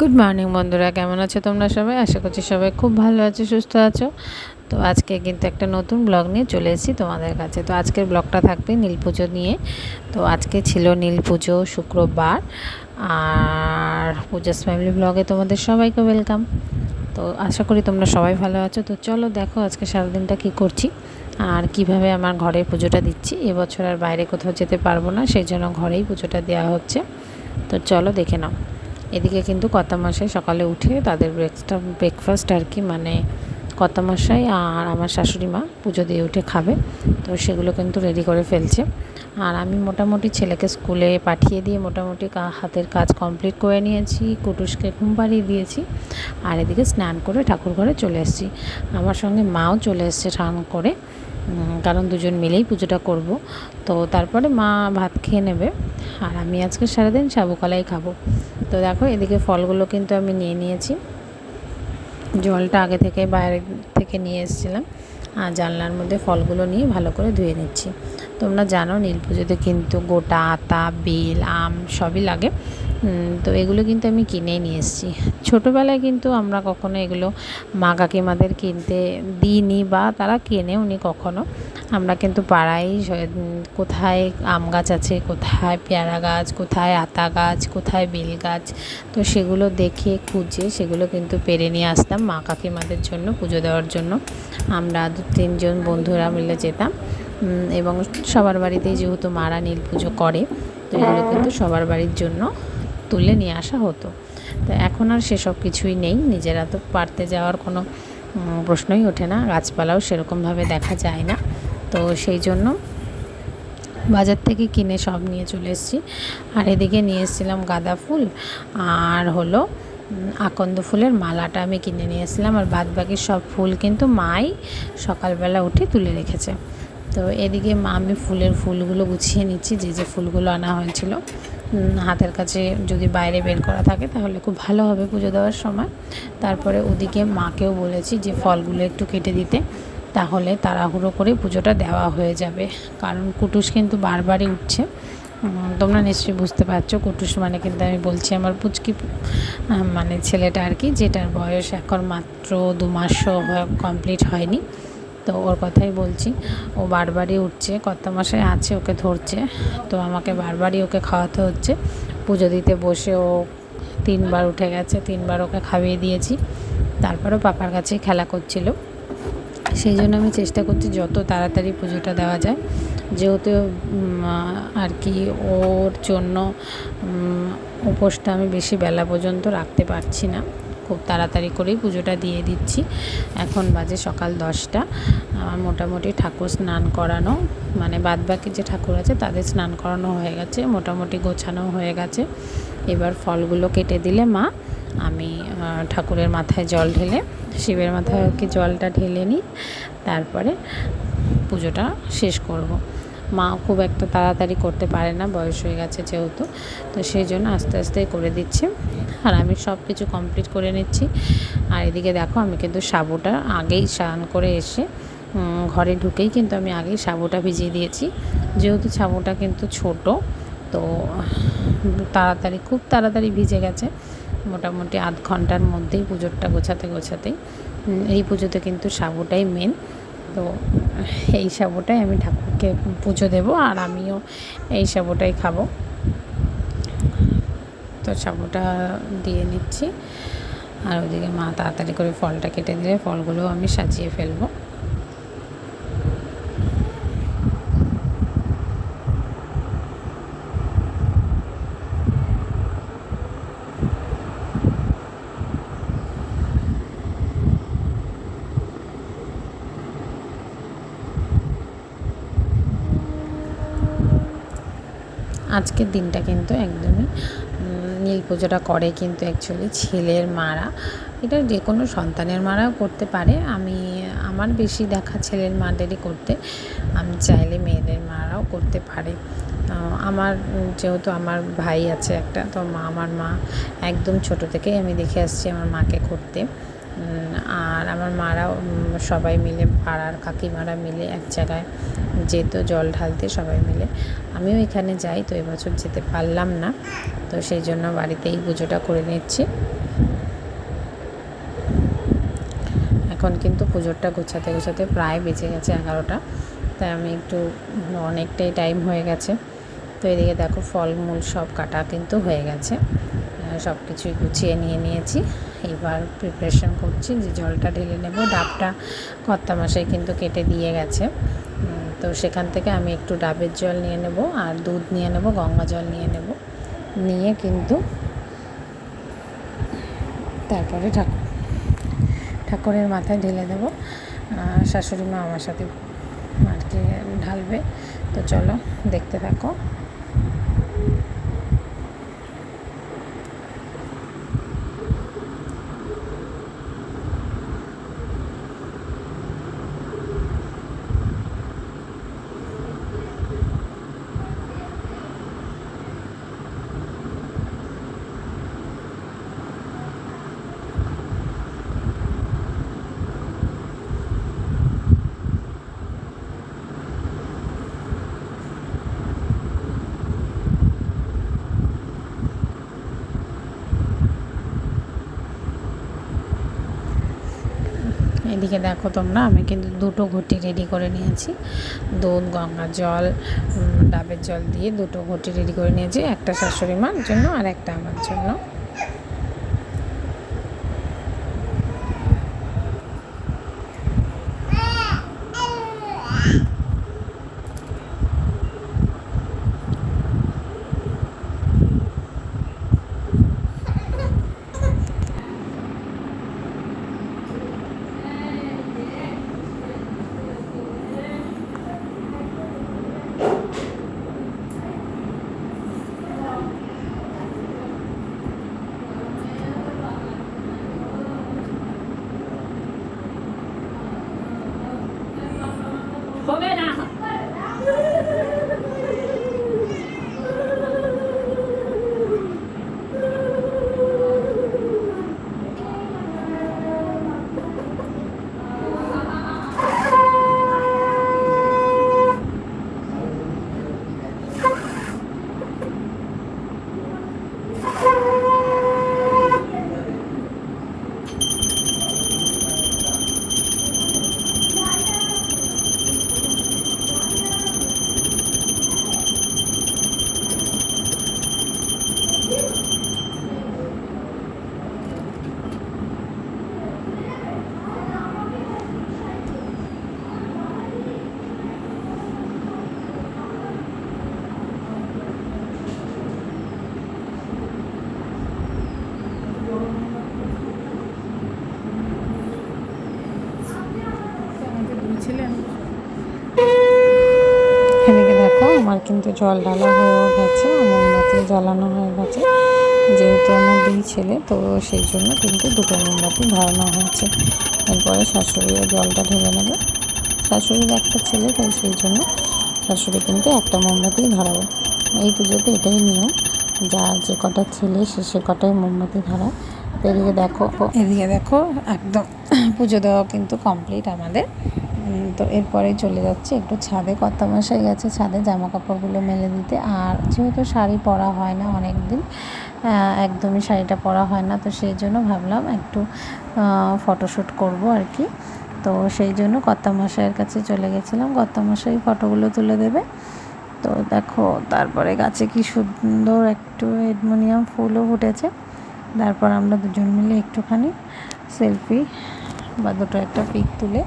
Good morning বন্ধুরা। কেমন আছো তোমরা সবাই? আশা করছি সবাই খুব ভালো আছো, সুস্থ আছো। তো আজকে কিন্তু একটা নতুন ব্লগ নিয়ে চলে এসেছি তোমাদের কাছে। তো আজকের ব্লগটা থাকবে নীল পুজো নিয়ে। তো আজকে ছিল নীল পুজো শুক্রবার। আর পূজাস ফ্যামিলি ব্লগে তোমাদের সবাইকে ওয়েলকাম তো আশা করি তোমরা সবাই ভালো আছো। তো চলো দেখো আজকে সারাদিনটা কী করছি আর কীভাবে আমার ঘরে পুজোটা দিচ্ছি। এবছর আর বাইরে কোথাও যেতে পারব না, সেই জন্য ঘরেই পুজোটা দেওয়া হচ্ছে। তো চলো দেখে নাও। এদিকে কিন্তু কত মশাই সকালে উঠে তাদের ব্রেকটা ব্রেকফাস্ট আর কি মানে কত মশাই আর আমার শাশুড়ি মা পুজো দিয়ে উঠে খাবে। তো সেগুলো কিন্তু রেডি করে ফেলছে। আর আমি মোটামুটি ছেলেকে স্কুলে পাঠিয়ে দিয়ে মোটামুটি হাতের কাজ কমপ্লিট করে নিয়েছি, কুটুসকে ঘুম পাড়িয়ে দিয়েছি আর এদিকে স্নান করে ঠাকুর ঘরে চলে এসেছি। আমার সঙ্গে মাও চলে এসছে স্নান করে। কারণ দুজন মিলেই পুজোটা করব। তো তারপরে মা ভাত খেয়ে নেবে। আর আমি আজকে সারাদিন সাবুকলাই খাব। তো দেখো, এদিকে ফলগুলো কিন্তু আমি নিয়ে নিয়েছি। জলটা আগে থেকে বাইরে থেকে নিয়ে এসেছিলাম। আর জানলার মধ্যে ফলগুলো নিয়ে ভালো করে ধুয়ে নিচ্ছি। তোমরা জানো, নীল পুজোতে কিন্তু গোটা আতা, বেল, আম সবই লাগে। তো এগুলো কিন্তু আমি কিনে নিয়ে এসেছি। ছোটোবেলায় কিন্তু আমরা কখনো এগুলো মা কাকিমাদের কিনতে দিইনি বা তারা কেনেও নি কখনো। আমরা কিন্তু পাড়ায় কোথায় আম গাছ আছে, কোথায় পেয়ারা গাছ, কোথায় আতা গাছ, কোথায় বেল গাছ, তো সেগুলো দেখে, খুঁজে সেগুলো কিন্তু পেরে নিয়ে আসতাম মা কাকিমাদের জন্য পুজো দেওয়ার জন্য। আমরা দু, তিনজন বন্ধুরা মিলে যেতাম। এবং সবার বাড়িতেই যেহেতু মারা নীল পুজো করে, তো এগুলো কিন্তু সবার বাড়ির জন্য তুলে নিয়ে আসা হতো। তো এখন আর সেসব কিছুই নেই। নিজেরা তো পারতে যাওয়ার কোনো প্রশ্নই ওঠে না। গাছপালাও সেরকমভাবে দেখা যায় না। তো সেই জন্য বাজার থেকে কিনে সব নিয়ে চলে এসেছি। আর এদিকে নিয়ে এসেছিলাম গাঁদা ফুল আর হলো আকন্দ ফুলের মালাটা আমি কিনে নিয়ে এসেছিলাম। আর বাদ বাকি সব ফুল কিন্তু মাই সকালবেলা উঠে তুলে রেখেছে। তো এদিকে মা আমি ফুলের ফুলগুলো গুছিয়ে নিচ্ছি। যে যে ফুলগুলো আনা হয়েছিল। হাতের কাছে যদি বাইরে বের করা থাকে তাহলে খুব ভালো হবে পুজো দেওয়ার সময়। তারপরে ওদিকে মাকেও বলেছি যে ফলগুলো একটু কেটে দিতে, তাহলে তাড়াহুড়ো করে পুজোটা দেওয়া হয়ে যাবে। কারণ কুটুস কিন্তু বারবারই উঠছে। তোমরা নিশ্চয়ই বুঝতে পারছ, কুটুস মানে কিন্তু আমি বলছি আমার পুচকি মানে ছেলেটা আর কি, যেটার বয়স এখন মাত্র দু মাসও কমপ্লিট হয়নি। তো ওর কথাই বলছি। ও বারবারই উঠছে কত মাসে আছে, ওকে ধরছে। তো আমাকে বারবারই ওকে খাওয়াতে হচ্ছে। পুজো দিতে বসে ও তিনবার উঠে গেছে, তিনবার ওকে খাইয়ে দিয়েছি। তারপরেও পাপার কাছেই খেলা করছিল। সেই জন্য আমি চেষ্টা করছি যত তাড়াতাড়ি পুজোটা দেওয়া যায়। যেহেতু আর কি ওর জন্য উপোসটা আমি বেশি বেলা পর্যন্ত রাখতে পারছি না। খুব তাড়াতাড়ি করেই পুজোটা দিয়ে দিচ্ছি। এখন বাজে সকাল দশটা। আমার মোটামুটি ঠাকুর স্নান করানো মানে বাদ বাকি যে ঠাকুর আছে তাদের স্নান করানো হয়ে গেছে, মোটামুটি গোছানো হয়ে গেছে। এবার ফলগুলো কেটে দিলে মা, আমি ঠাকুরের মাথায় জল ঢেলে, শিবের মাথায় কি জলটা ঢেলে নিই, তারপরে পুজোটা শেষ করব। মা খুব একটা তাড়াতাড়ি করতে পারে না, বয়স হয়ে গেছে যেহেতু, তো সেই জন্য আস্তে আস্তে করে দিচ্ছে। আর আমি সব কিছু কমপ্লিট করে নিচ্ছি। আর এদিকে দেখো আমি কিন্তু সাবুটা আগেই স্নান করে এসে ঘরে ঢুকেই কিন্তু আমি আগেই সাবুটা ভিজিয়ে দিয়েছি। যেহেতু সাবুটা কিন্তু ছোট, তো তাড়াতাড়ি, খুব তাড়াতাড়ি ভিজে গেছে। মোটামুটি আধ ঘণ্টার মধ্যেই পুজোটা গোছাতে গোছাতেই এই পুজোতে কিন্তু সাবুটাই মেন তো এই সাবুটাই আমি ঠাকুরকে পুজো দেব আর আমিও এই সাবুটাই খাব। তো সাবুটা দিয়ে নিচ্ছি। আর ওদিকে মা তাড়াতাড়ি করে ফলটা কেটে দিলে ফলগুলো আমি সাজিয়ে ফেলব। আজকের দিনটা কিন্তু একদমই নীল পুজোটা করে কিন্তু অ্যাকচুয়ালি ছেলের মারা। এটা যে কোনো সন্তানের মারাও করতে পারে। আমি, আমার বেশি দেখা ছেলের মাদেরই করতে। আমি চাইলে মেয়েদের মারাও করতে পারে। আমার, যেহেতু আমার ভাই আছে একটা, তো মা, আমার মা একদম ছোট থেকেই আমি দেখে আসছি আমার মাকে করতে। আর আমার মারা সবাই মিলে, পাড়ার কাকিমারা মিলে এক জায়গায় যেত, জল ঢালতে সবাই মিলে। আমিও এখানে যাই, তো এবছর যেতে পারলাম না, তো সেই জন্য বাড়িতেই পুজোটা করে নিচ্ছি। এখন কিন্তু পুজোটা গোছাতে গোছাতে প্রায় বেঁচে গেছে এগারোটা, তাই আমি একটু অনেকটাই টাইম হয়ে গেছে। তো এদিকে দেখো ফলমূল সব কাটা কিন্তু হয়ে গেছে। সব কিছুই গুছিয়ে নিয়ে নিয়েছি। এবার প্রিপারেশন করছি যে জলটা ঢেলে নেব। ডাবটা কর্তা মাসায় কিন্তু কেটে দিয়ে গেছে। তো সেখান থেকে আমি একটু ডাবের জল নিয়ে নেব আর দুধ নিয়ে নেব, গঙ্গা জল নিয়ে নেব। নিয়ে কিন্তু তারপরে ঠাকুর, ঠাকুরের মাথায় ঢেলে দেবো। শাশুড়ি মা আমার সাথে আর কি ঢালবে। তো চলো দেখতে থাকো। এদিকে দেখো তোমরা, আমি কিন্তু দুটো ঘটি রেডি করে নিয়েছি। দুধ, গঙ্গা জল ডাবের জল দিয়ে দুটো ঘটি রেডি করে নিয়েছি, একটা শাশুড়ি মার জন্য আর একটা আমার জন্য। হবে না এদিকে দেখো আমার কিন্তু জল ঢালা হয়েও গেছে মোমবাতি জ্বালানো হয়ে গেছে। যেহেতু আমার দুই ছেলে, তো সেই জন্য কিন্তু দুটো মোমবাতি ধরানো হয়েছে। এরপরে শাশুড়িও জলটা ঢেলে নেবে। শাশুড়ির একটা ছেলে, তাই সেই জন্য শাশুড়ি কিন্তু একটা মোমবাতি ধরাবে এই পুজোতে এটাই নিয়ম, যা যে কটা ছেলে সে সে কটাই মোমবাতি ধরায় তো এদিকে দেখো এদিকে দেখো, একদম পুজো দেওয়া কিন্তু কমপ্লিট আমাদের। তো এরপরে চলে যাচ্ছে, একটু ছাদে। কত মশাই গেছে ছাদে জামা কাপড়গুলো মেলে দিতে। আর যেহেতু শাড়ি পরা হয় না অনেক দিন একদমই শাড়িটা পরা হয় না, তো সেই জন্য ভাবলাম একটু ফটোশ্যুট করব আর কি। তো সেই জন্য কর্তামশাইয়ের কাছে চলে গেছিলাম। কর্তামশাই ফটোগুলো তুলে দেবে। তো দেখো, তারপরে গাছে কি সুন্দর একটু এডমোনিয়াম ফুলও ফুটেছে। তারপর আমরা দুজন মিলে একটুখানি সেলফি বা দুটো একটা পিক তুলে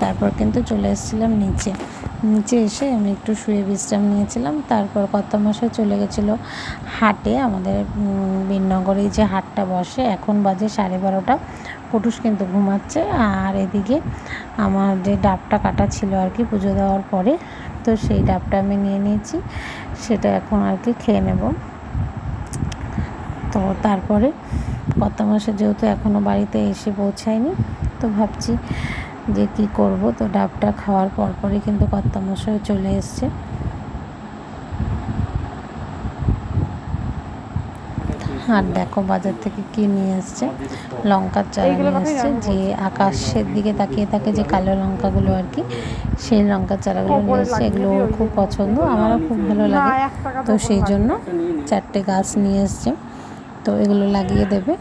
তারপর কিন্তু চলে এসেছিলাম নিচে। নিচে এসে আমি একটু শুয়ে বিশ্রাম নিয়েছিলাম। তারপর কত মাসে চলে গেছিল হাটে। আমাদের বীরনগরে যে হাটটা বসে, এখন বাজে সাড়ে বারোটা। পুটুস কিন্তু ঘুমাচ্ছে। আর এদিকে আমার যে ডাবটা কাটা ছিল আর কি পুজো দেওয়ার পরে, তো সেই ডাবটা আমি নিয়ে নিয়েছি। সেটা এখন আর কি খেয়ে নেব। তো তারপরে কত মাসে যেহেতু এখনও বাড়িতে এসে পৌঁছায়নি, তো ভাবছি যে কি করব তো ডাবটা খাওয়ার পরপরই কিন্তু কর্তামশাই চলে এসছে। আর দেখো বাজার থেকে কি নিয়ে এসছে? লঙ্কার চারা নিয়ে এসছে যে আকাশের দিকে তাকিয়ে থাকে যে কালো লঙ্কাগুলো আর কি সেই লঙ্কার চারাগুলো নিয়ে এসছে। এগুলো ওর খুব পছন্দ আমারও খুব ভালো লাগে। তো সেই জন্য চারটে গাছ নিয়ে এসছে। তো এগুলো লাগিয়ে দেবে।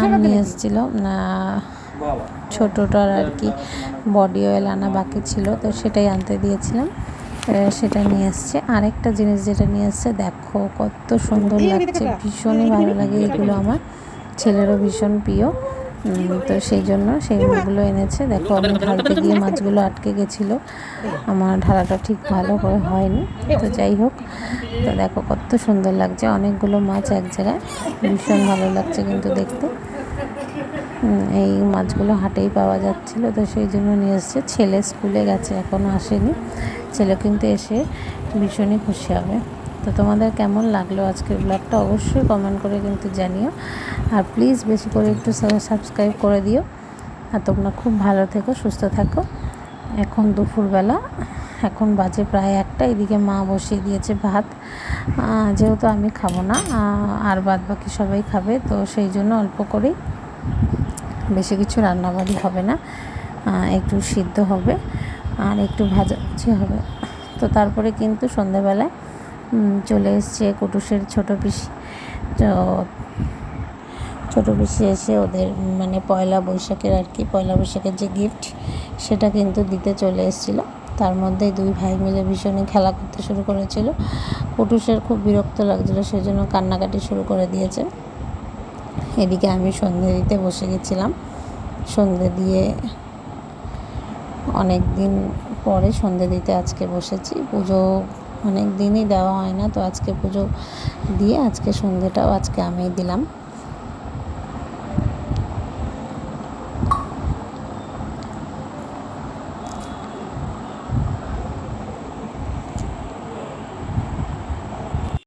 আর নিয়ে এসেছিল না ছোটোটার আর কি বডি অয়েল আনা বাকি ছিল তো সেটাই আনতে দিয়েছিলাম। সেটা নিয়ে এসছে আরেকটা জিনিস যেটা নিয়ে এসছে দেখো কত সুন্দর লাগছে। ভীষণই ভালো লাগে এগুলো আমার। ছেলেরও ভীষণ প্রিয়। তো সেই জন্য সেই মাছগুলো এনেছে। দেখো আমি ঢালতে গিয়ে মাছগুলো আটকে গেছিল। আমার ঢালাটা ঠিক ভালো করে হয়নি। তো যাই হোক তো দেখো কত সুন্দর লাগছে। অনেকগুলো মাছ এক জায়গায়। ভীষণ ভালো লাগছে কিন্তু দেখতে। এই মাছগুলো হাটেই পাওয়া যাচ্ছিল, তো সেই জন্য নিয়ে এসছে। ছেলে স্কুলে গেছে এখনও আসেনি। ছেলে কিন্তু এসে ভীষণই খুশি হবে। তো তোমাদের কেমন লাগল আজকের ব্লগটা অবশ্যই কমেন্ট করে কিন্তু জানিও। আর প্লিজ বেশি করে একটু সাবস্ক্রাইব করে দিও। আর তোমরা খুব ভালো থেকো, সুস্থ থাকো। এখন দুপুরবেলা, এখন বাজে প্রায় একটা, এদিকে মা বসিয়ে দিয়েছে ভাত। যেহেতু আমি খাব না আর বাদ বাকি সবাই খাবে, তো সেই জন্য অল্প করেই বেশি কিছু রান্নাবাড়ি হবে না একটু সিদ্ধ হবে আর একটু ভাজাভাজি হবে। তো তারপরে কিন্তু সন্ধ্যাবেলায় উম, চলে এসছে কুটুসের ছোটো পিসি। তো ছোটো পিসি এসে ওদের মানে পয়লা বৈশাখের আর কি পয়লা বৈশাখের যে গিফট সেটা কিন্তু দিতে চলে এসেছিল। তার মধ্যে দুই ভাই মিলে ভীষণই খেলা করতে শুরু করেছিল। কুটুসের খুব বিরক্ত লাগছিল সেই জন্য কান্নাকাটি শুরু করে দিয়েছে। এদিকে আমি সন্ধে দিতে বসে গেছিলাম। সন্ধে দিয়ে অনেক দিন পরে সন্ধে দিতে আজকে বসেছি। পুজো অনেক দিনই দেওয়া হয় না, তো আজকে পুজো দিয়ে আজকে সন্ধেটাও আজকে আমি দিলাম।